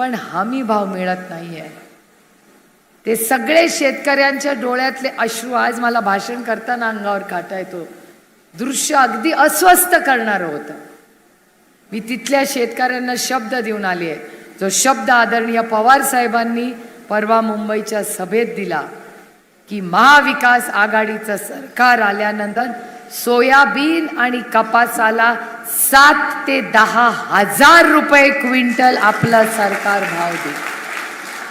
पण हमी भाव मिळत आहे ते सगळे शेतकऱ्यांच्या डोळ्यातले अश्रू आज मला भाषण करताना अंगावर काटा येतो. दृश्य अगदी अस्वस्थ करणारं होतं. मी तिथल्या शेतकऱ्यांना शब्द देऊन आली आहे. जो शब्द आदरणीय पवार साहेबांनी परवा मुंबईच्या सभेत दिला की महाविकास आघाडीचं सरकार आल्यानंतर सोयाबीन आणि कपासाला सात ते दहा हजार रुपये क्विंटल आपलं सरकार भाव देईल.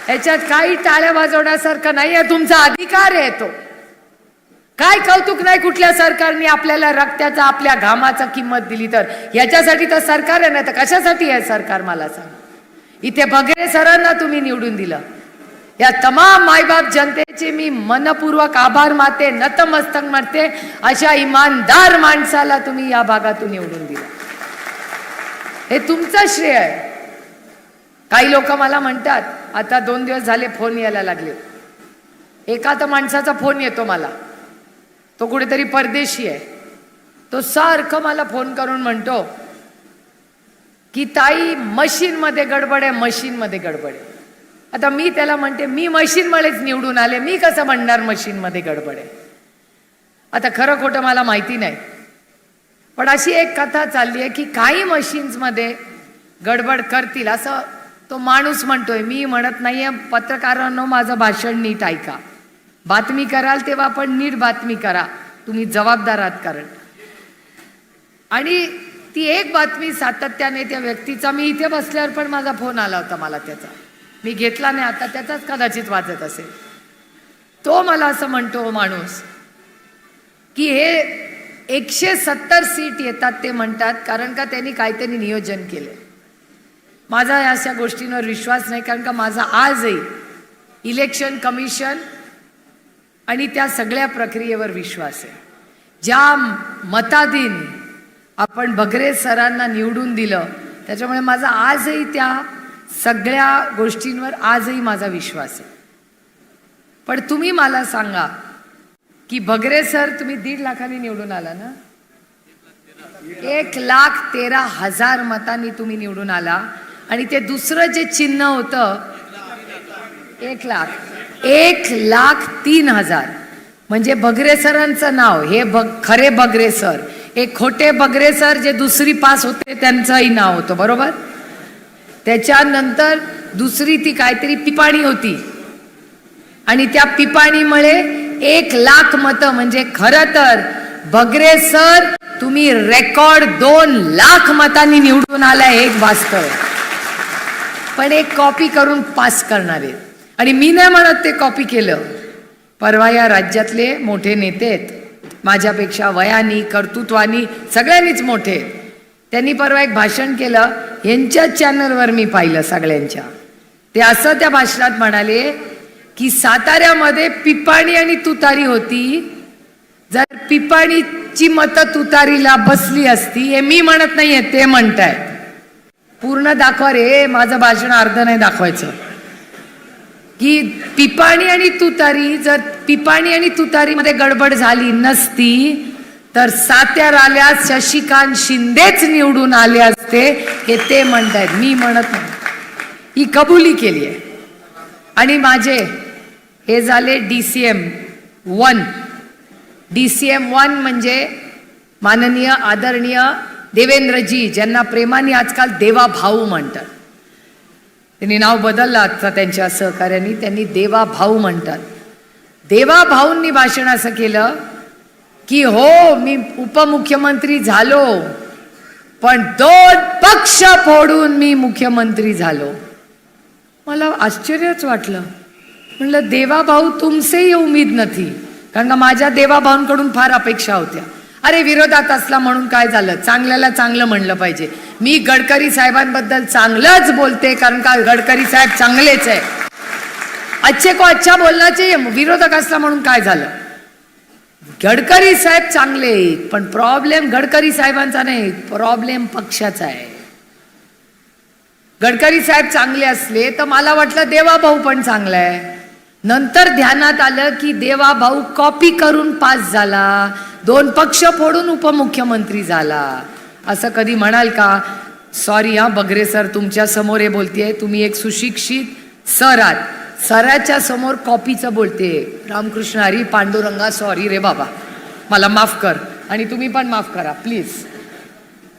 ह्याच्यात काही टाळ्या वाजवण्यासारखं नाही आहे तुमचा अधिकार आहे तो. काय कौतुक नाही कुठल्या सरकारने आपल्याला रक्ताचा आपल्या घामाचा किंमत दिली तर. याच्यासाठी तर सरकार आहे ना तर कशासाठी आहे सरकार मला सांग. इथे बगरे सरांना तुम्ही निवडून दिलं. या तमाम मायबाप जनतेचे मी मनपूर्वक आभार मानते नतमस्तक मानते. अशा इमानदार माणसाला तुम्ही या भागातून निवडून दिला. हे तुमचं श्रेय आहे. काही लोक मला म्हणतात आता दोन दिवस झाले फोन यायला लागले. एका तर माणसाचा फोन येतो मला. तो कुठेतरी परदेशी आहे. तो सारखं मला फोन करून म्हणतो की ताई मशीनमध्ये गडबड आहे मशीनमध्ये गडबड आहे. आता मी त्याला म्हणते मी मशीनमध्येच निवडून आले मी कसं म्हणणार मशीनमध्ये गडबड? आहे आता खरं खोटं मला माहिती नाही. पण अशी एक कथा चालली आहे की काही मशीन्समध्ये गडबड करतील असं तो माणूस म्हणतोय. मी म्हणत नाही आहे पत्रकारांनो माझं भाषण नीट ऐका. बातमी कराल तेव्हा पण नीट बातमी करा. तुम्ही जबाबदार आहात कारण. आणि ती एक बातमी सातत्याने त्या व्यक्तीचा मी इथे बसल्यावर पण माझा फोन आला होता मला त्याचा. मी घेतला नाही आता त्याचाच कदाचित वाचत असेल. तो मला असं म्हणतो माणूस की हे एकशे सत्तर सीट येतात ते म्हणतात कारण का त्यांनी काहीतरी नियोजन केलं माझा अशा गोष्टींवर विश्वास नाही कारण का माझा आजही इलेक्शन कमिशन आणि त्या सगळ्या प्रक्रियेवर विश्वास आहे. ज्या मताधीन आपण बगरे सरांना निवडून दिलं त्याच्यामुळे माझा आजही त्या सगळ्या गोष्टींवर आजही माझा विश्वास आहे. पण तुम्ही मला सांगा की बगरे सर तुम्ही दीड लाखांनी निवडून आला ना? एक लाख तेरा हजार मतांनी तुम्ही निवडून आला आणि ते दुसरं जे चिन्ह होतं एक लाख एक लाख तीन हजार. म्हणजे बगरे सरांचं नाव हे बग खरे बगरे सर. हे खोटे बगरे सर जे दुसरी पास होते त्यांचंही नाव होतं बरोबर? त्याच्यानंतर दुसरी ती काहीतरी पिपाणी होती. आणि त्या पिपाणीमुळे एक लाख मतं म्हणजे खरं तर बगरे सर तुम्ही रेकॉर्ड दोन लाख मतांनी निवडून आलाय एक वास्तव. पण एक कॉपी करून पास करणार आहेत आणि मी नाही म्हणत ते कॉपी केलं. परवा या राज्यातले मोठे नेते आहेत. माझ्यापेक्षा वयानी कर्तृत्वानी सगळ्यांनीच मोठे आहेत. त्यांनी परवा एक भाषण केलं. यांच्याच चॅनलवर मी पाहिलं सगळ्यांच्या. ते असं त्या भाषणात म्हणाले की साताऱ्यामध्ये पिपाणी आणि तुतारी होती. जर पिपाणीची मतं तुतारीला बसली असती हे मी म्हणत नाहीये ते म्हणतायत. पूर्ण दाखवा रे माझं भाषण अर्ध नाही दाखवायचं. की पिपाणी आणि तुतारी जर पिपाणी आणि तुतारीमध्ये गडबड झाली नसती तर सात्यार आल्या शशिकांत शिंदेच निवडून आले असते हे ते म्हणतायत. मी म्हणत नाही. ही कबुली केली आहे. आणि माझे हे झाले D C M one. D C M one म्हणजे माननीय आदरणीय देवेंद्रजी ज्यांना प्रेमाने आजकाल देवा भाऊ म्हणतात. त्यांनी नाव बदललं आता त्यांच्या सहकार्याने त्यांनी देवा भाऊ म्हणतात. देवा भाऊंनी भाषण असं केलं की हो मी उपमुख्यमंत्री झालो पण दोन पक्ष फोडून मी मुख्यमंत्री झालो. मला आश्चर्यच वाटलं. म्हणलं देवा भाऊ उमेद नथी कारण का माझ्या देवा भाऊंकडून फार अपेक्षा होत्या. अरे विरोधात असला म्हणून काय झालं? चांगल्याला चांगलं म्हणलं पाहिजे. मी गडकरी साहेबांबद्दल चांगलंच बोलते कारण का गडकरी साहेब चांगलेच आहे. अच्छे को अच्छा बोलण्याचे विरोधक असला म्हणून काय झालं? गडकरी साहेब चांगले आहेत, पण प्रॉब्लेम गडकरी साहेबांचा नाही प्रॉब्लेम पक्षाचा आहे. गडकरी साहेब चांगले असले तर मला वाटलं देवा भाऊ पण चांगला आहे. नंतर ध्यानात आलं की देवा भाऊ कॉपी करून पास झाला. दोन पक्ष फोडून उपमुख्यमंत्री झाला. असं कधी म्हणाल का? सॉरी हा बगरे सर तुमच्यासमोर हे बोलतेय. तुम्ही एक सुशिक्षित सर आहात. सराच्या समोर कॉपीचं बोलते. रामकृष्ण हरी पांडुरंगा सॉरी रे बाबा. मला माफ कर. आणि तुम्ही पण माफ करा प्लीज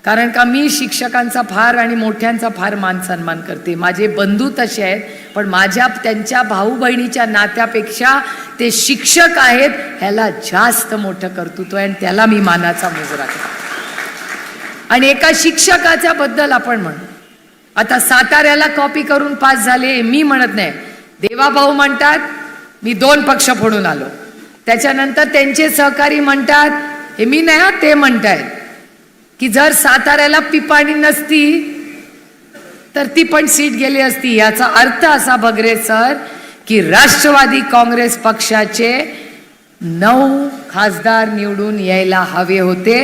कारण का मी शिक्षकांचा फार आणि मोठ्यांचा फार मान सन्मान करते. माझे बंधू तसे आहेत पण माझ्या त्यांच्या भाऊ बहिणीच्या नात्यापेक्षा ते शिक्षक आहेत ह्याला जास्त मोठं कर्तृत्व आहे आणि त्याला मी मानाचा मुजरा करते. आणि एका शिक्षकाच्या बद्दल आपण म्हणू. आता साताऱ्याला कॉपी करून पास झाले मी म्हणत नाही. देवाभाऊ म्हणतात मी दोन पक्ष फोडून आलो. त्याच्यानंतर त्यांचे सहकारी म्हणतात हे मी नाही हा, ते म्हणतायत की जर साताऱ्याला पिपाणी नसती तर ती पण सीट गेली असती. याचा अर्थ असा बगरे सर की राष्ट्रवादी काँग्रेस पक्षाचे नऊ खासदार निवडून यायला हवे होते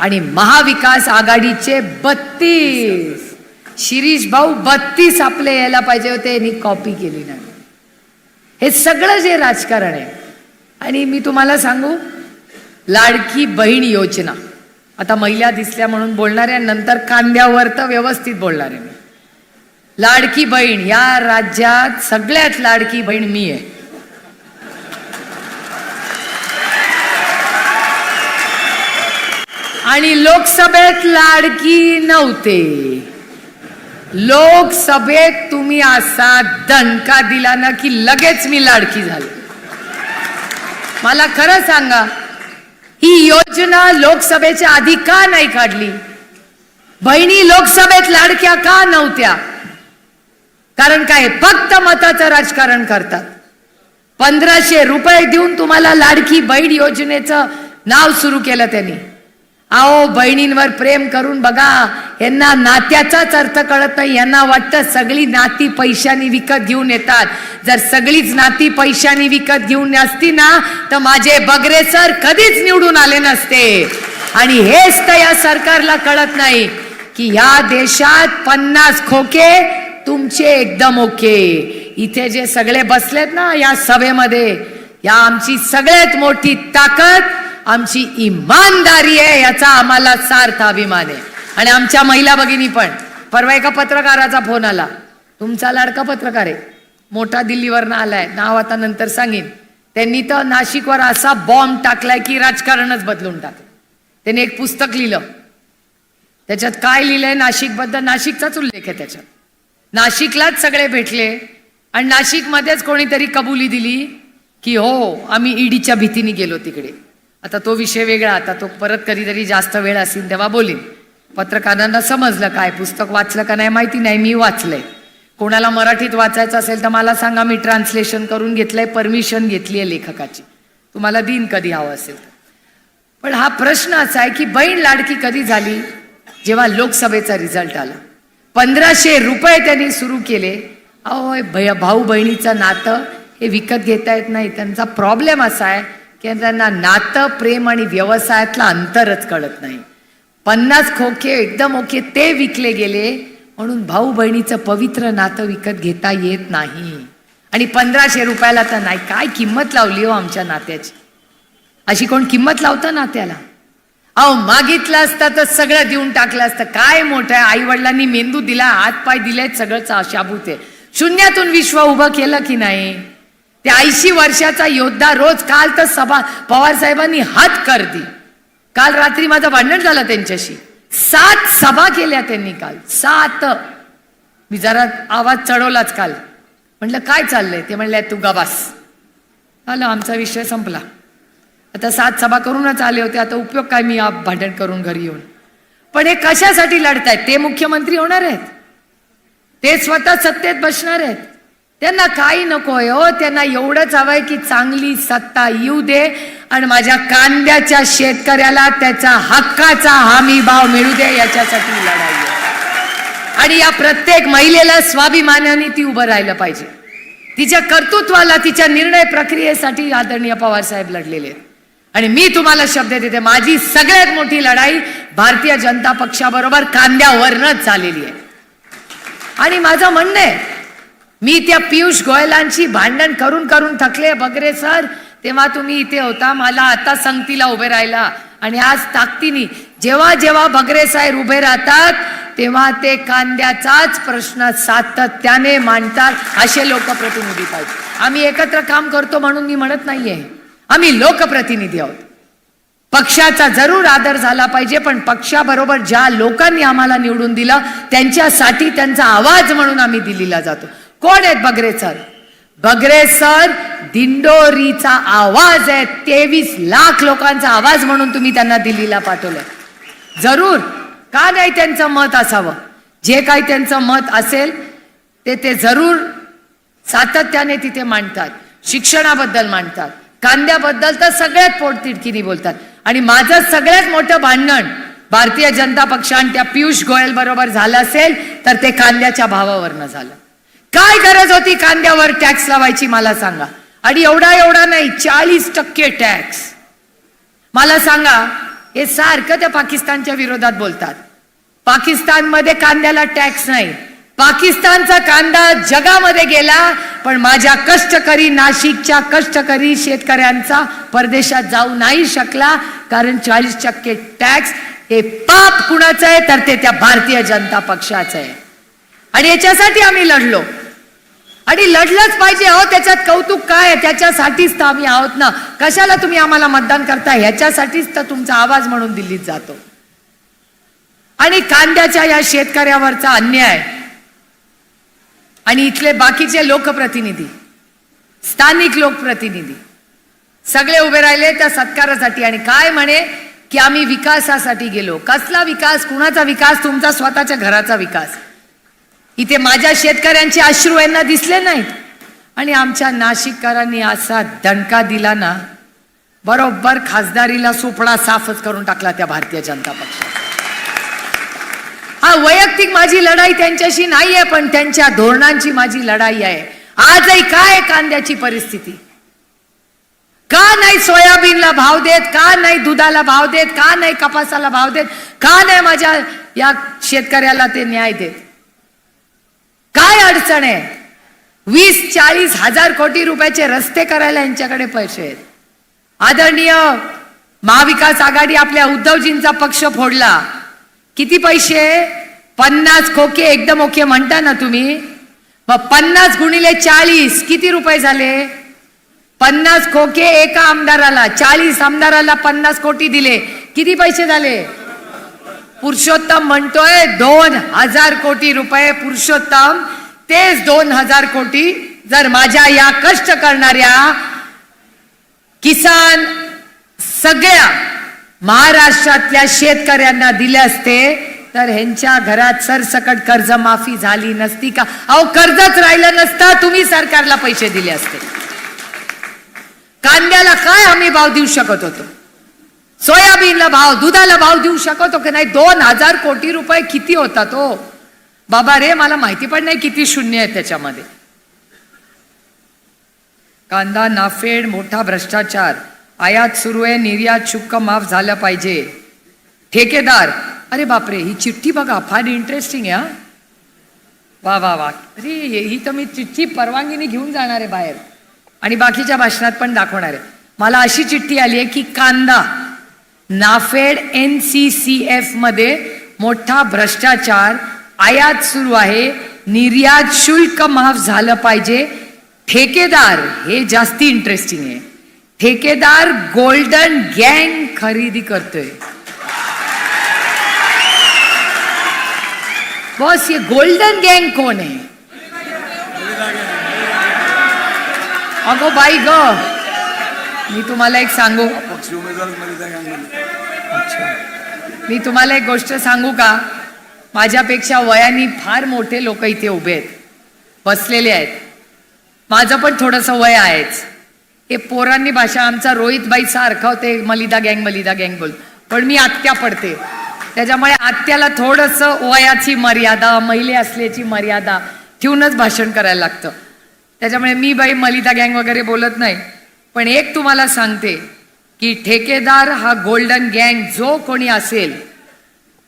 आणि महाविकास आघाडीचे बत्तीस शिरीष भाऊ बत्तीस आपले यायला पाहिजे होते यांनी कॉपी केली नाही. हे सगळं जे राजकारण आहे. आणि मी तुम्हाला सांगू लाडकी बहीण योजना. आता महिला दिसल्या म्हणून बोलणार आहे नंतर कांद्यावर तर व्यवस्थित बोलणार आहे मी. लाडकी बहीण या राज्यात सगळ्यात लाडकी बहीण मी आहे. आणि लोकसभेत लाडकी नव्हते. लोकसभेत तुम्ही असा दणका दिला ना की लगेच मी लाडकी झाले. मला खरं सांगा ही योजना लोकसभेच्या आधी का नाही काढली? बहिणी लोकसभेत लाडक्या का नव्हत्या? कारण काय? फक्त मताचं राजकारण करतात. पंधराशे रुपये देऊन तुम्हाला लाडकी बहीण योजनेचं नाव सुरू केलं त्यांनी. आओ बहिणींवर प्रेम करून बघा. यांना नात्याचाच अर्थ कळत नाही. यांना वाटतं सगळी नाती पैशाने विकत घेऊन येतात. जर सगळीच नाती पैशाने विकत घेऊन असती ना तर माझे बगरे सर कधीच निवडून आले नसते. आणि हेच तर या सरकारला कळत नाही की या देशात पन्नास खोके तुमचे एकदम ओके. इथे जे सगळे बसलेत ना या सभेमध्ये या आमची सगळ्यात मोठी ताकद आमची इमानदारी आहे याचा आम्हाला सार्थ अभिमान आहे. आणि आमच्या महिला भगिनी पण. परवा एका पत्रकाराचा फोन आला. तुमचा लाडका पत्रकार आहे. मोठा दिल्लीवरनं आलाय. नाव आता नंतर सांगेन. त्यांनी तर नाशिकवर असा बॉम्ब टाकलाय की राजकारणच बदलून टाकलं. त्यांनी एक पुस्तक लिहिलं. त्याच्यात काय लिहिलंय नाशिकबद्दल? नाशिकचाच उल्लेख आहे त्याच्यात. नाशिकलाच सगळे भेटले. आणि नाशिकमध्येच कोणीतरी कबुली दिली की हो आम्ही ईडीच्या भीतीने गेलो तिकडे. आता तो विषय वेगळा आता तो परत कधीतरी जास्त वेळ असेल तेव्हा बोलीन. पत्रकारांना समजलं काय पुस्तक वाचलं का नाही माहिती नाही मी वाचलंय. कोणाला मराठीत वाचायचं असेल तर मला सांगा मी ट्रान्सलेशन करून घेतलंय परमिशन घेतली आहे लेखकाची. तुम्हाला दिन कधी हवं असेल तर. पण हा प्रश्न असा आहे की बहीण लाडकी कधी झाली? जेव्हा लोकसभेचा रिझल्ट आला. पंधराशे रुपये त्यांनी सुरू केले. अहो भय भाऊ बहिणीचं नातं हे विकत घेता येत नाही. त्यांचा प्रॉब्लेम असा आहे की त्यांना नातं प्रेम आणि व्यवसायातलं अंतरच कळत नाही. पन्नास खोके एकदम ओके ते विकले गेले म्हणून भाऊ बहिणीचं पवित्र नातं विकत घेता येत नाही. आणि पंधराशे रुपयाला तर नाही काय किंमत लावली हो आमच्या नात्याची? अशी कोण किंमत लावतं नात्याला? अहो मागितलं असतं तर सगळं देऊन टाकलं असतं. काय मोठं आहे? आई वडिलांनी मेंदू दिला हात पाय दिलेत सगळं शाबूत आहे. शून्यातून विश्व उभं केलं की नाही? ऐंशी वर्षाचा योद्धा रोज काल तर सभा पवार साहेबांनी हात कर दी. काल रात्री माझं भांडण झालं त्यांच्याशी. सात सभा केल्या त्यांनी काल. सात. मी जरा आवाज चढवलाच काल. म्हटलं काय चाललंय? ते म्हणले तू गबास आलं आमचा विषय संपला. आता सात सभा करूनच आले होते. आता उपयोग काय मी आप भांडण करून घरी येऊन? पण हे कशासाठी लढतायत? ते मुख्यमंत्री होणार आहेत. ते स्वतः सत्तेत बसणार आहेत. त्यांना काही नकोय हो त्यांना एवढंच हवंय की चांगली सत्ता येऊ दे आणि माझ्या कांद्याच्या शेतकऱ्याला त्याचा हक्काचा हमी भाव मिळू दे याच्यासाठी लढाई आणि या प्रत्येक महिलेला स्वाभिमानाने ती उभं राहिलं पाहिजे. तिच्या कर्तृत्वाला तिच्या निर्णय प्रक्रियेसाठी आदरणीय पवार साहेब लढलेले आणि मी तुम्हाला शब्द देते माझी सगळ्यात मोठी लढाई भारतीय जनता पक्षाबरोबर कांद्यावरनच झालेली आहे. आणि माझं म्हणणं आहे मी त्या पियुष गोयलांची भांडण करून करून थकले. बगरे सर तेव्हा तुम्ही इथे होता मला आता संगतीला उभे राहिला. आणि आज ताकदीनी जेव्हा जेव्हा भगरे साहेब उभे राहतात तेव्हा ते कांद्याचाच प्रश्न सातत्याने मांडतात असे लोकप्रतिनिधी पाहिजे. आम्ही एकत्र काम करतो म्हणून मी म्हणत नाहीये. आम्ही लोकप्रतिनिधी आहोत. पक्षाचा जरूर आदर झाला पाहिजे पण पक्षाबरोबर ज्या लोकांनी आम्हाला निवडून दिलं त्यांच्यासाठी त्यांचा आवाज म्हणून आम्ही दिलेला जातो. कोण आहेत बगरे सर? बगरे सर दिंडोरीचा आवाज आहे तेवीस लाख लोकांचा आवाज म्हणून तुम्ही त्यांना दिल्लीला पाठवलं जरूर का नाही त्यांचं मत असावं? जे काही त्यांचं मत असेल ते ते जरूर सातत्याने तिथे मांडतात शिक्षणाबद्दल मांडतात. कांद्याबद्दल तर सगळ्यात पोटतिडकीने बोलतात. आणि माझं सगळ्यात मोठं भांडण भारतीय जनता पक्षाने त्या पियुष गोयल बरोबर झालं असेल तर ते कांद्याच्या भावावरनं झालं. काय गरज होती कांद्यावर टॅक्स लावायची मला सांगा. आणि एवढा एवढा नाही चाळीस टक्के टॅक्स. मला सांगा हे सारखं त्या पाकिस्तानच्या विरोधात बोलतात. पाकिस्तानमध्ये कांद्याला टॅक्स नाही. पाकिस्तानचा कांदा जगामध्ये गेला पण माझ्या कष्टकरी नाशिकच्या कष्टकरी शेतकऱ्यांचा परदेशात जाऊ नाही शकला कारण चाळीस टक्के टॅक्स हे पाप कुणाचं आहे तर ते त्या भारतीय जनता पक्षाचं आहे. आणि याच्यासाठी आम्ही लढलो. आणि लढलंच पाहिजे अहो त्याच्यात कौतुक काय आहे? त्याच्यासाठीच तर आम्ही आहोत ना. कशाला तुम्ही आम्हाला मतदान करता ह्याच्यासाठीच तर तुमचा आवाज म्हणून दिल्लीत जातो. आणि कांद्याच्या या शेतकऱ्यावरचा अन्याय. आणि इथले बाकीचे लोकप्रतिनिधी. स्थानिक लोकप्रतिनिधी. सगळे उभे राहिले त्या सत्कारासाठी. आणि काय म्हणे? की आम्ही विकासासाठी गेलो. कसला विकास? कुणाचा विकास? तुमचा स्वतःच्या घराचा विकास. इथे माझ्या शेतकऱ्यांचे अश्रू यांना दिसले नाहीत. आणि आमच्या नाशिककरांनी असा दणका दिला ना बरोबर खासदारीला सुपडा साफच करून टाकला त्या भारतीय जनता पक्षात हा वैयक्तिक माझी लढाई त्यांच्याशी नाहीये पण त्यांच्या धोरणांची माझी लढाई आहे. आजही काय कांद्याची परिस्थिती? का नाही सोयाबीनला भाव देत का नाही दुधाला भाव देत का नाही कपासाला भाव देत का नाही माझ्या या शेतकऱ्याला ते न्याय देत? काय अडचण आहे? वीस चाळीस हजार कोटी रुपयाचे रस्ते करायला यांच्याकडे पैसे आहेत. आदरणीय महाविकास आघाडी आपल्या उद्धवजींचा पक्ष फोडला. किती पैसे पन्नास खोके एकदम ओके म्हणता ना तुम्ही? मग पन्नास गुणिले चाळीस किती रुपये झाले? पन्नास खोके एका आमदाराला चाळीस आमदाराला पन्नास कोटी दिले. किती पैसे झाले? पुरुषोत्तम म्हणतोय दोन हजार कोटी रुपये पुरुषोत्तम. तेच दोन हजार कोटी जर माझ्या या कष्ट करणाऱ्या किसान सगळ्या महाराष्ट्रातल्या शेतकऱ्यांना दिले असते तर ह्यांच्या घरात सरसकट कर्ज माफी झाली नसती का? अहो कर्जच राहिलं नसतं तुम्ही सरकारला पैसे दिले असते. कांद्याला काय हमी भाव देऊ शकत होतो? सोयाबीनला भाव दुधाला भाव देऊ शकतो की नाही? दोन हजार कोटी रुपये किती होता तो हो? बाबा रे मला माहिती पण नाही किती शून्य आहे त्याच्यामध्ये. कांदा नाफेड मोठा भ्रष्टाचार. आयात सुरू आहे निर्यात शुल्क माफ झालं पाहिजे. ठेकेदार. अरे बापरे ही चिठ्ठी बघा फार इंटरेस्टिंग आहे हा. वा वा वा. अरे ही तर मी चिठ्ठी परवानगीने घेऊन जाणार आहे बाहेर. आणि बाकीच्या भाषणात पण दाखवणार आहे. मला अशी चिठ्ठी आली आहे की कांदा. नाफेड एन सी सी एफमध्ये मोठा भ्रष्टाचार आयात सुरू आहे. निर्यात शुल्क माफ झालं पाहिजे. ठेकेदार हे जास्ती इंटरेस्टिंग आहे. ठेकेदार गोल्डन गँग खरेदी करतोय. बॉस ये गोल्डन गँग कोण आहे? अगो बाई ग. मी तुम्हाला एक सांगू. अच्छा. मी तुम्हाला एक गोष्ट सांगू का? माझ्यापेक्षा वयाने फार मोठे लोक इथे उभे आहेत. बसलेले आहेत. माझं पण थोडंसं वय आहेच. हे पोरांनी भाषा आमचा रोहित बाई सारखा होते मलिदा गँग मलिदा गँग बोल. पण मी आत्या पडते. त्याच्यामुळे आत्याला थोडंसं वयाची मर्यादा महिले असल्याची मर्यादा ठेवूनच भाषण करायला लागतं. त्याच्यामुळे मी बाई मलिदा गँग वगैरे बोलत नाही. पण एक तुम्हाला सांगते की ठेकेदार हा गोल्डन गँग जो कोणी असेल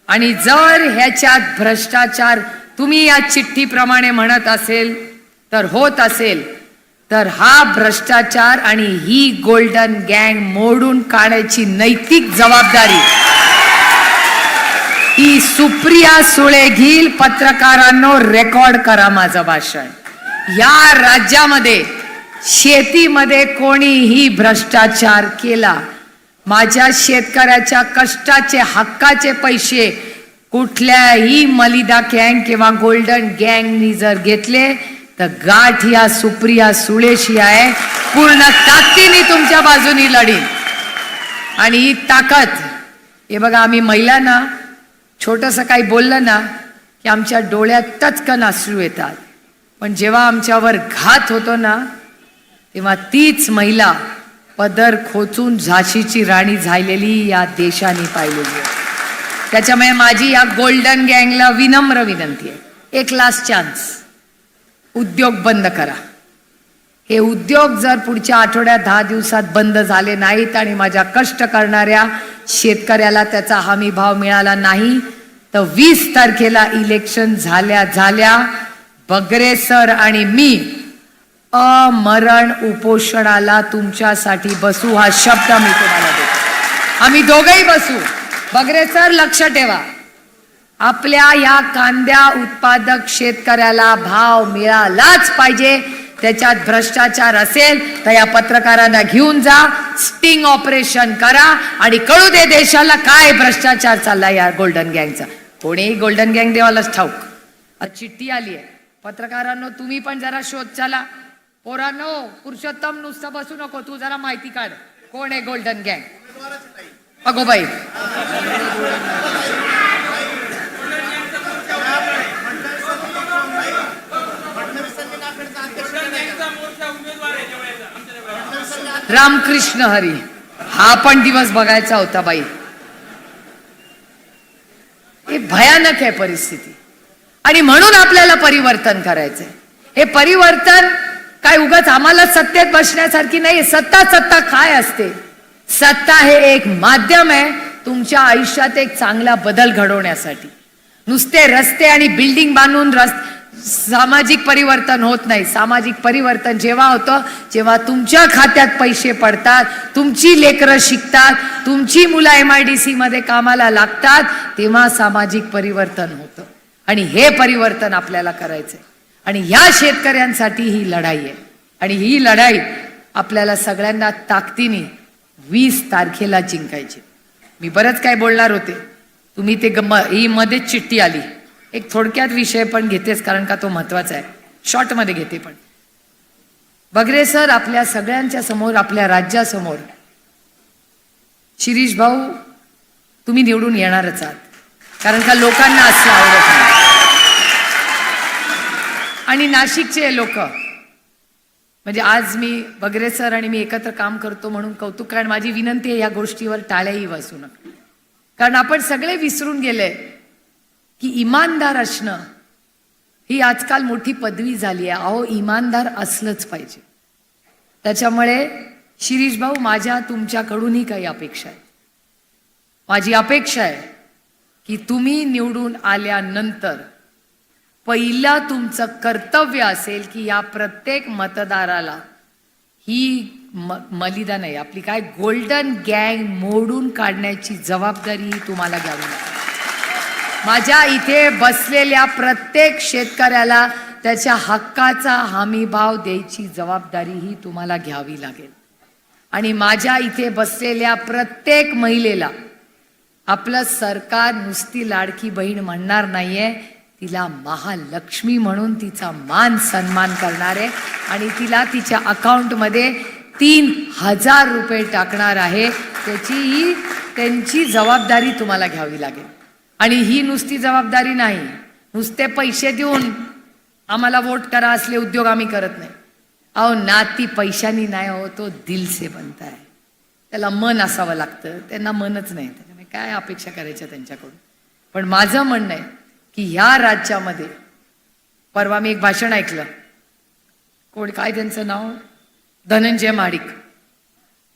आणि जर ह्याच्यात भ्रष्टाचार तुम्ही या चिठ्ठीप्रमाणे म्हणत असेल तर होत असेल तर हा भ्रष्टाचार आणि ही गोल्डन गँग मोडून काढायची नैतिक जबाबदारी. ही सुप्रिया सुळे घेईल पत्रकारांनो रेकॉर्ड करा माझं भाषण. या राज्यामध्ये शेतीमध्ये कोणीही भ्रष्टाचार केला. माझ्या शेतकऱ्याच्या कष्टाचे हक्काचे पैसे कुठल्याही मलिदा गँग किंवा गोल्डन गँगनी जर घेतले तर गाठ या सुप्रिया सुळेशी आहे. पूर्ण ताकदीने तुमच्या बाजूनी लढीन. आणि ही ताकद हे बघा आम्ही महिलांना छोटंसं काही बोललं ना की आमच्या डोळ्यात टचकन अश्रू येतात. पण जेव्हा आमच्यावर घात होतो ना तेव्हा तीच महिला पदर खोचून झाशीची राणी झालेली या देशाने पाहिलेली आहे. त्याच्यामुळे माझी या गोल्डन गँगला विनम्र विनंती आहे. एक लास्ट चान्स उद्योग बंद करा. हे उद्योग जर पुढच्या आठवड्यात दहा दिवसात बंद झाले नाहीत आणि माझ्या कष्ट करणाऱ्या शेतकऱ्याला त्याचा हमी भाव मिळाला नाही तर वीस तारखेला इलेक्शन झाल्या झाल्या बगरे सर आणि मी अमरण उपोषणाला तुमच्यासाठी बसू हा शब्द मी तुम्हाला देतो. आम्ही दोघही बसू. बगरे सर लक्ष ठेवा. आपल्या या कांद्या उत्पादक शेतकऱ्याला भाव मिळालाच पाहिजे. त्याच्यात भ्रष्टाचार असेल तर या पत्रकारांना घेऊन जा. स्टिंग ऑपरेशन करा आणि कळू दे देशाला काय भ्रष्टाचार चालला या गोल्डन गँगचा कोणीही गोल्डन गँग देवालाच ठाऊक. चिठ्ठी आली आहे पत्रकारांनो तुम्ही पण जरा शोध चाला. पोरांनो पुरुषोत्तम नुसतं बसू नको तू जरा माहिती काढ. कोण आहे गोल्डन गँग अगो बाई. रामकृष्ण हरी. हा पण दिवस बघायचा होता बाई. हे भयानक आहे परिस्थिती. आणि म्हणून आपल्याला परिवर्तन करायचंय. हे परिवर्तन काय उगाच आम्हाला सत्तेत बसण्यासारखी नाही सत्ता सत्ता काय असते? सत्ता हे एक माध्यम आहे तुमच्या आयुष्यात एक चांगला बदल घडवण्यासाठी. नुसते रस्ते आणि बिल्डिंग बांधून रस सामाजिक परिवर्तन होत नाही. सामाजिक परिवर्तन जेव्हा होतं जेव्हा तुमच्या खात्यात पैसे पडतात तुमची लेकरं शिकतात तुमची मुलं एम आय डी सी मध्ये कामाला लागतात तेव्हा सामाजिक परिवर्तन होतं. आणि हे परिवर्तन आपल्याला करायचंय. आणि ह्या शेतकऱ्यांसाठी ही लढाई आहे. आणि ही लढाई आपल्याला सगळ्यांना ताकदीने वीस तारखेला जिंकायची. मी बरंच काय बोलणार होते. तुम्ही ते गम ही मध्येच चिठ्ठी आली. एक थोडक्यात विषय पण घेतेच कारण का तो महत्त्वाचा आहे. शॉर्टमध्ये घेते पण. बगरे सर आपल्या सगळ्यांच्या समोर आपल्या राज्यासमोर शिरीष भाऊ तुम्ही निवडून येणारच आहात. कारण का लोकांना असं आवडत नाही. आणि नाशिकचे लोक म्हणजे आज मी बगरे सर आणि मी एकत्र काम करतो म्हणून कौतुक कारण माझी विनंती आहे या गोष्टीवर टाळ्याही वाचू नका. कारण आपण सगळे विसरून गेले की इमानदार असणं ही आजकाल मोठी पदवी झाली आहे. अहो इमानदार असलंच पाहिजे. त्याच्यामुळे शिरीष भाऊ माझ्या तुमच्याकडूनही काही अपेक्षा आहे माझी अपेक्षा आहे की तुम्ही निवडून आल्यानंतर पहिलं तुमचं कर्तव्य असेल की या प्रत्येक मतदाराला ही म मलिदा नाही आपली काय गोल्डन गँग मोडून काढण्याची जबाबदारी ही तुम्हाला घ्यावी लागेल. माझ्या इथे बसलेल्या प्रत्येक शेतकऱ्याला त्याच्या हक्काचा हमी भाव द्यायची जबाबदारी ही तुम्हाला घ्यावी लागेल. आणि माझ्या इथे बसलेल्या प्रत्येक महिलेला आपलं सरकार नुसती लाडकी बहीण म्हणणार नाहीये तिला महालक्ष्मी म्हणून तिचा मान सन्मान करणार आहे आणि तिला तिच्या अकाउंटमध्ये तीन हजार रुपये टाकणार आहे त्याची ही त्यांची जबाबदारी तुम्हाला घ्यावी लागेल. आणि ही नुसती जबाबदारी नाही नुसते पैसे देऊन आम्हाला वोट करा असले उद्योग आम्ही करत नाही. अहो नाती पैशानी नाही हो तो दिल से बनता है त्याला मन असावं लागतं त्यांना मनच नाही त्याच्यामुळे काय अपेक्षा करायच्या त्यांच्याकडून? पण माझं म्हणणं आहे की ह्या राज्यामध्ये परवा मी एक भाषण ऐकलं. कोण काय त्यांचं नाव? धनंजय माडिक.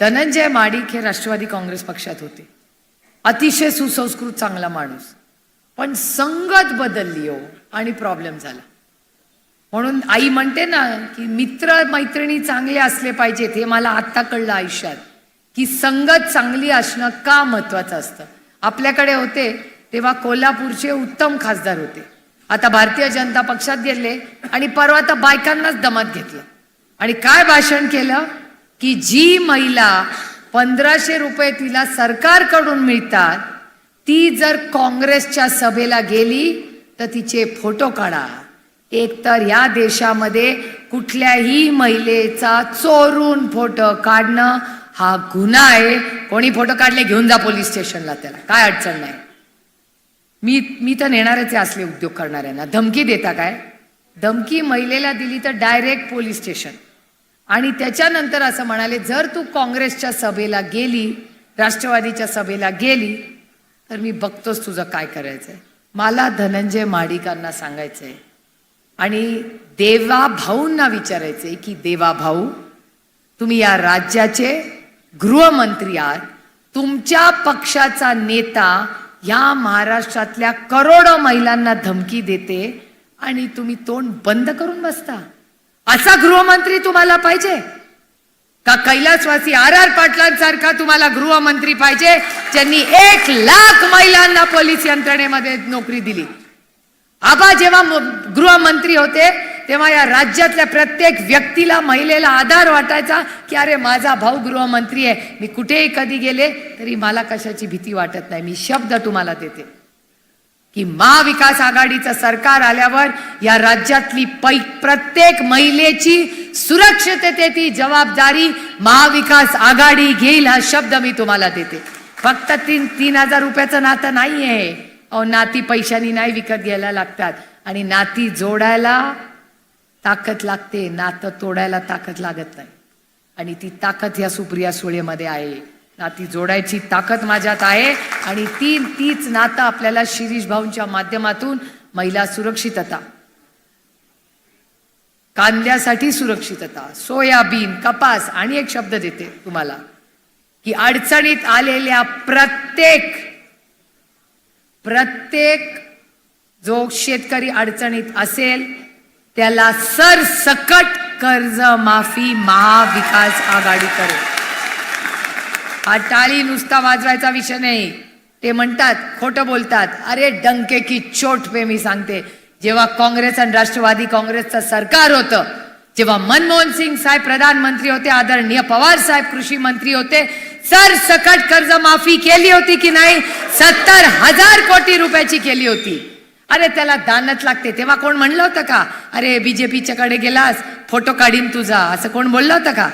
धनंजय माडिक हे राष्ट्रवादी काँग्रेस पक्षात होते. अतिशय सुसंस्कृत चांगला माणूस. पण संगत बदलली हो आणि प्रॉब्लेम झाला. म्हणून आई म्हणते ना की मित्र मैत्रिणी चांगले असले पाहिजेत हे मला आत्ता कळलं आयुष्यात की संगत चांगली असणं का महत्वाचं असतं? आपल्याकडे होते तेव्हा कोल्हापूरचे उत्तम खासदार होते. आता भारतीय जनता पक्षात गेले आणि परवा तर बायकांनाच दमात घेतलं. आणि काय भाषण केलं? की जी महिला पंधराशे रुपये तिला सरकारकडून मिळतात ती जर काँग्रेसच्या सभेला गेली तर तिचे फोटो काढा. एकतर या देशामध्ये कुठल्याही महिलेचा चोरून फोटो काढणं हा गुन्हा आहे. कोणी फोटो काढले घेऊन जा पोलीस स्टेशनला त्याला. काय अडचण नाही. मी मी तर नेणारच आहे असले उद्योग करणाऱ्यांना. धमकी देता काय? धमकी महिलेला दिली तर डायरेक्ट पोलीस स्टेशन आणि त्याच्यानंतर असं म्हणाले जर तू काँग्रेसच्या सभेला गेली राष्ट्रवादीच्या सभेला गेली तर मी बघतोच तुझं काय करायचंय. मला धनंजय महाडिकांना सांगायचंय. आणि देवा भाऊंना विचारायचंय की देवा भाऊ तुम्ही या राज्याचे गृहमंत्री आहात. तुमच्या पक्षाचा नेता या महाराष्ट्रातल्या करोडो महिलांना धमकी देते आणि तुम्ही तोंड बंद करून बसता. असा गृहमंत्री तुम्हाला पाहिजे? का कैलासवासी आर आर पाटलांसारखा तुम्हाला गृहमंत्री पाहिजे ज्यांनी एक लाख महिलांना पोलीस यंत्रणेमध्ये नोकरी दिली? आबा जेव्हा गृहमंत्री होते तेव्हा या राज्यातल्या प्रत्येक व्यक्तीला महिलेला आधार वाटायचा की अरे माझा भाऊ गृहमंत्री आहे. मी कुठेही कधी गेले तरी मला कशाची भीती वाटत नाही. मी शब्द तुम्हाला देते. की महाविकास आघाडीचं सरकार आल्यावर या राज्यातली पै प्रत्येक महिलेची सुरक्षिततेची जबाबदारी महाविकास आघाडी घेईल हा शब्द मी तुम्हाला देते. फक्त तीन तीन हजार रुपयाचं नातं नाही आहे अहो नाती पैशानी नाही विकत घ्यायला लागतात. आणि नाती जोडायला ताकद लागते नातं तोडायला ताकद लागत नाही. आणि ती ताकद या सुप्रिया सुळेमध्ये आहे. नाती जोडायची ताकद माझ्यात आहे आणि ती तीच नातं आपल्याला शिरीष भाऊंच्या माध्यमातून महिला सुरक्षितता कांद्यासाठी सुरक्षितता सोयाबीन कपास आणि एक शब्द देते तुम्हाला की अडचणीत आलेल्या प्रत्येक प्रत्येक जो शेतकरी अडचणीत असेल त्याला सरसकट कर्ज माफी महाविकास आघाडी करेल. हा टाळी नुसता वाजवायचा विषय नाही. ते म्हणतात खोटं बोलतात. अरे डंके की चोट पे मी सांगते. जेव्हा काँग्रेस आणि राष्ट्रवादी काँग्रेसचं सरकार होतं जेव्हा मनमोहन सिंग साहेब प्रधानमंत्री होते आदरणीय पवार साहेब कृषी मंत्री होते सरसकट कर्ज माफी केली होती की नाही? सत्तर हजार कोटी रुपयाची केली होती. अरे त्याला दानच लागते. तेव्हा कोण म्हणलं होतं का? अरे बीजेपीच्या कडे गेलास फोटो काढीन तुझा. असं कोण बोललं होतं का?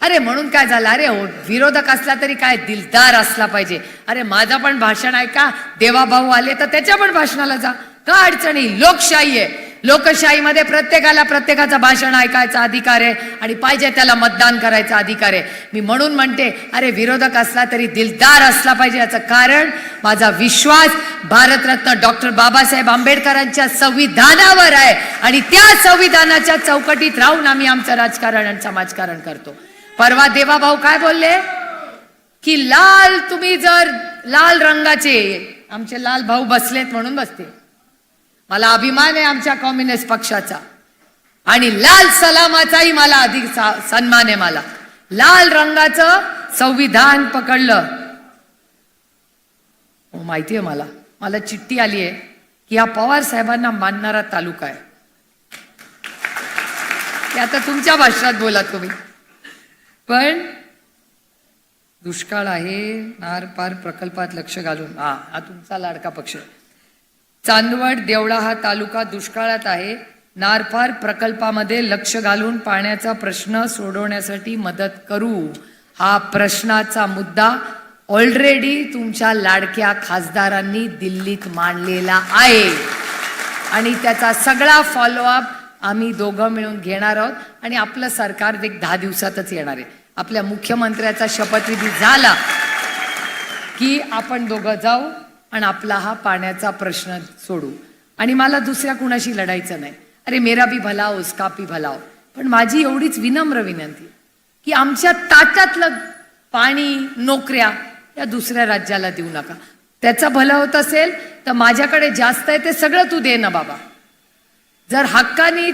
अरे म्हणून काय झालं? अरे हो विरोधक असला तरी काय? दिलदार असला पाहिजे. अरे माझं पण भाषण ऐका. देवाभाऊ आले तर त्याच्या पण भाषणाला जा. का अडचणी? लोकशाही आहे. लोकशाहीमध्ये प्रत्येकाला प्रत्येकाचं भाषण ऐकायचा अधिकार आहे आणि पाहिजे त्याला मतदान करायचा अधिकार आहे. मी म्हणून म्हणते अरे विरोधक असला तरी दिलदार असला पाहिजे याचं कारण माझा विश्वास भारतरत्न डॉक्टर बाबासाहेब आंबेडकरांच्या संविधानावर आहे. आणि त्या संविधानाच्या चौकटीत राहून आम्ही आमचं राजकारण आणि समाजकारण करतो. परवा देवाभाऊ काय बोलले? की लाल तुम्ही जर लाल रंगाचे आमचे लाल भाऊ बसलेत म्हणून बसते. मला अभिमान आहे आमच्या कम्युनिस्ट पक्षाचा. आणि लाल सलामाचाही मला अधिक सा- सन्मान आहे मला. लाल रंगाचं संविधान पकडलं. हो माहिती आहे मला. मला चिठ्ठी आली आहे की हा पवार साहेबांना मानणारा तालुका आहे. ते आता तुमच्या भाषणात बोला तुम्ही. पण दुष्काळ आहे नार पार प्रकल्पात लक्ष घालून. हा हा तुमचा लाडका पक्ष चांदवड देवळा हा तालुका दुष्काळात आहे. नारफार प्रकल्पामध्ये लक्ष घालून पाण्याचा प्रश्न सोडवण्यासाठी मदत करू. हा प्रश्नाचा मुद्दा ऑलरेडी तुमच्या लाडक्या खासदारांनी दिल्लीत मांडलेला आहे. आणि त्याचा सगळा फॉलोअप आम्ही दोघं मिळून घेणार आहोत. आणि आपलं सरकार एक दहा दिवसातच येणार आहे. आपल्या मुख्यमंत्र्याचा शपथविधी झाला की आपण दोघं जाऊ. आणि आपला हा पाण्याचा प्रश्न सोडू. आणि मला दुसऱ्या कुणाशी लढायचं नाही. अरे मेरा भी भला हो, उसका भी भला हो. पण माझी एवढीच विनम्र विनंती की आमच्या ताटातलं पाणी नोकऱ्या या दुसऱ्या राज्याला देऊ नका. त्याचा भलं होत असेल तर माझ्याकडे जास्त आहे ते सगळं तू दे ना बाबा. जर हक्कानी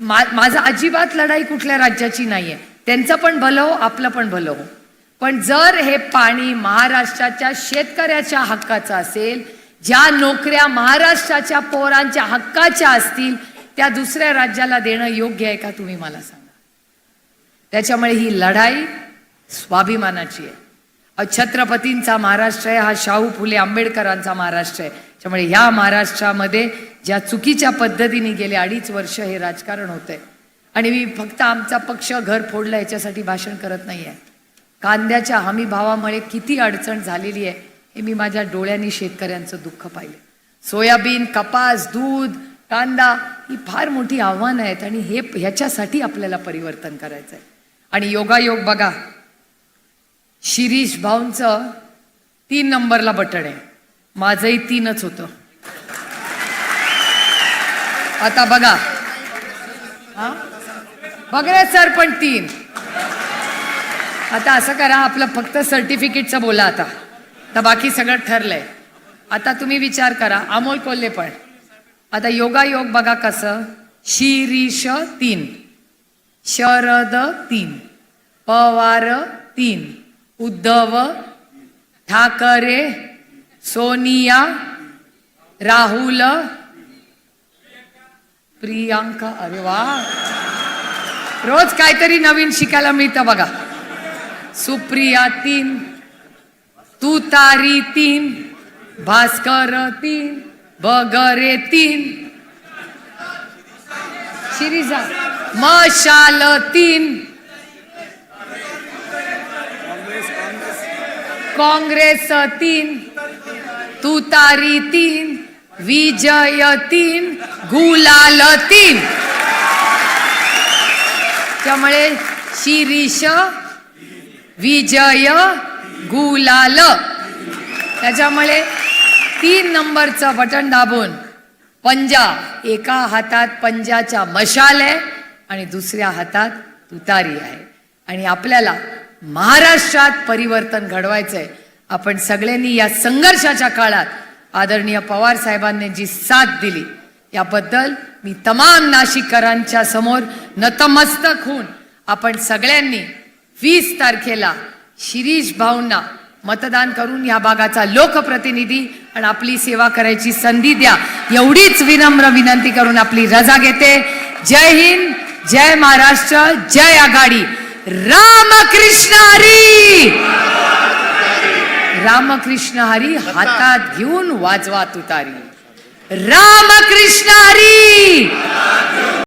मा माझा अजिबात लढाई कुठल्या राज्याची नाहीये. त्यांचं पण भलं हो आपलं पण भलं हो. पण जर हे पाणी महाराष्ट्राच्या शेतकऱ्याच्या हक्काचं असेल ज्या नोकऱ्या महाराष्ट्राच्या पोरांच्या हक्काच्या असतील त्या दुसऱ्या राज्याला देणं योग्य आहे का तुम्ही मला सांगा. त्याच्यामुळे ही लढाई स्वाभिमानाची आहे. छत्रपतींचा महाराष्ट्र आहे हा शाहू फुले आंबेडकरांचा महाराष्ट्र आहे. त्यामुळे ह्या महाराष्ट्रामध्ये ज्या चुकीच्या पद्धतीने गेले अडीच वर्ष हे राजकारण होतंय. आणि मी फक्त आमचा पक्ष घर फोडलं याच्यासाठी भाषण करत नाही आहे कांद्याच्या हमी भावामुळे किती अडचण झालेली आहे हे मी माझ्या डोळ्यांनी शेतकऱ्यांचं दुःख पाहिले. सोयाबीन कपास दूध कांदा ही फार मोठी आव्हानं आहेत आणि हे ह्याच्यासाठी आपल्याला परिवर्तन करायचं आहे आणि योगायोग बघा. शिरीष भाऊंचं तीन नंबरला बटण आहे. माझंही तीनच होतं. आता बघा. हा? बघा सर पण तीन. आता असं करा आपलं फक्त सर्टिफिकेटचं बोला आता. तर बाकी सगळं ठरलंय. आता तुम्ही विचार करा अमोल कोल्हे पण. आता योगायोग बघा कसं. शिरीष तीन. शरद तीन. पवार तीन. उद्धव ठाकरे सोनिया राहुल प्रियांका. अरे वा. रोज काहीतरी नवीन शिकायला मिळतं बघा. सुप्रिया तीन तुतारी तीन भास्कर तीन बगरे तीन शिरीजा मशाल तीन काँग्रेस तीन तुतारी तीन विजय तीन गुलाल तीन त्यामुळे शिरीष विजय गुलाल. त्याच्यामुळे तीन नंबरचं बटन दाबून पंजा एका हातात पंजाच्या मशाल आहे आणि दुसऱ्या हातात तुतारी आहे. आणि आपल्याला महाराष्ट्रात परिवर्तन घडवायचं आहे आपण सगळ्यांनी या संघर्षाच्या काळात आदरणीय पवार साहेबांनी जी साथ दिली याबद्दल मी तमाम नाशिककरांच्या समोर नतमस्तक होऊन आपण सगळ्यांनी वीस तारखेला शिरीष भाऊंना मतदान करून या भागाचा लोकप्रतिनिधी आणि आपली सेवा करायची संधी द्या. एवढीच विनम्र विनंती करून आपली रजा घेते. जय हिंद जय महाराष्ट्र जय आघाडी. रामकृष्ण हरी! रामकृष्ण हरी हातात घेऊन वाजवा तुतारी. रामकृष्ण हरी!